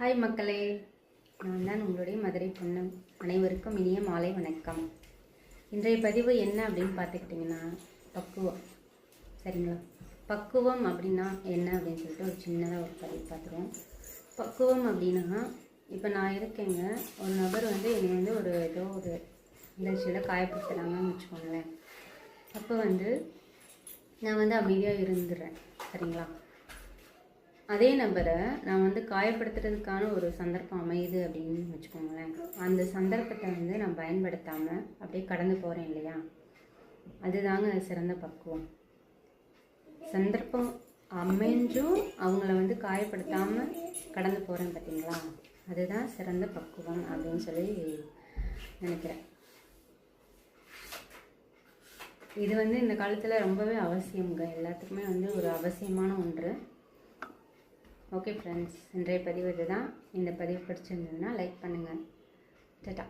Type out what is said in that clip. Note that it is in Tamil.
ஹாய் மக்களே. நான் தான் உங்களுடைய மதுரை பொண்ணு அனைவருக்கும் இனிய மாலை வணக்கம். இன்றைய பதிவு என்ன அப்படின்னு பார்த்துக்கிட்டிங்கன்னா பக்குவம். சரிங்களா? பக்குவம் அப்படின்னா என்ன அப்படின்னு சொல்லிட்டு ஒரு சின்னதாக ஒரு பதிவு பார்த்துருவோம். பக்குவம் அப்படின்னா இப்போ நான் இருக்கேங்க. ஒரு நபர் வந்து என்னை வந்து ஒரு ஏதோ ஒரு நிகழ்ச்சியில் காயப்படுத்துகிறாங்கன்னு வச்சுக்கோங்களேன். அப்போ வந்து நான் வந்து அமைதியாக இருந்துடுறேன் சரிங்களா? அதே நபரை நான் வந்து காயப்படுத்துறதுக்கான ஒரு சந்தர்ப்பம் அமையுது அப்படின்னு வச்சுக்கோங்களேன். அந்த சந்தர்ப்பத்தை வந்து நான் பயன்படுத்தாமல் அப்படியே கடந்து போகிறேன் இல்லையா? அதுதாங்க சிறந்த பக்குவம். சந்தர்ப்பம் அமைஞ்சும் அவங்கள வந்து காயப்படுத்தாமல் கடந்து போகிறேன் பார்த்தீங்களா அதுதான் சிறந்த பக்குவம் அப்படின்னு சொல்லி நினைக்கிறேன். இது வந்து இந்த காலத்தில் ரொம்பவே அவசியம்ங்க. எல்லாத்துக்குமே வந்து ஒரு அவசியமான ஒன்று. ஓகே ஃப்ரெண்ட்ஸ் இன்றைய பதிவு இதுதான். இந்த பதிவு பிடிச்சிருந்ததுன்னா லைக் பண்ணுங்கள் டட்டா.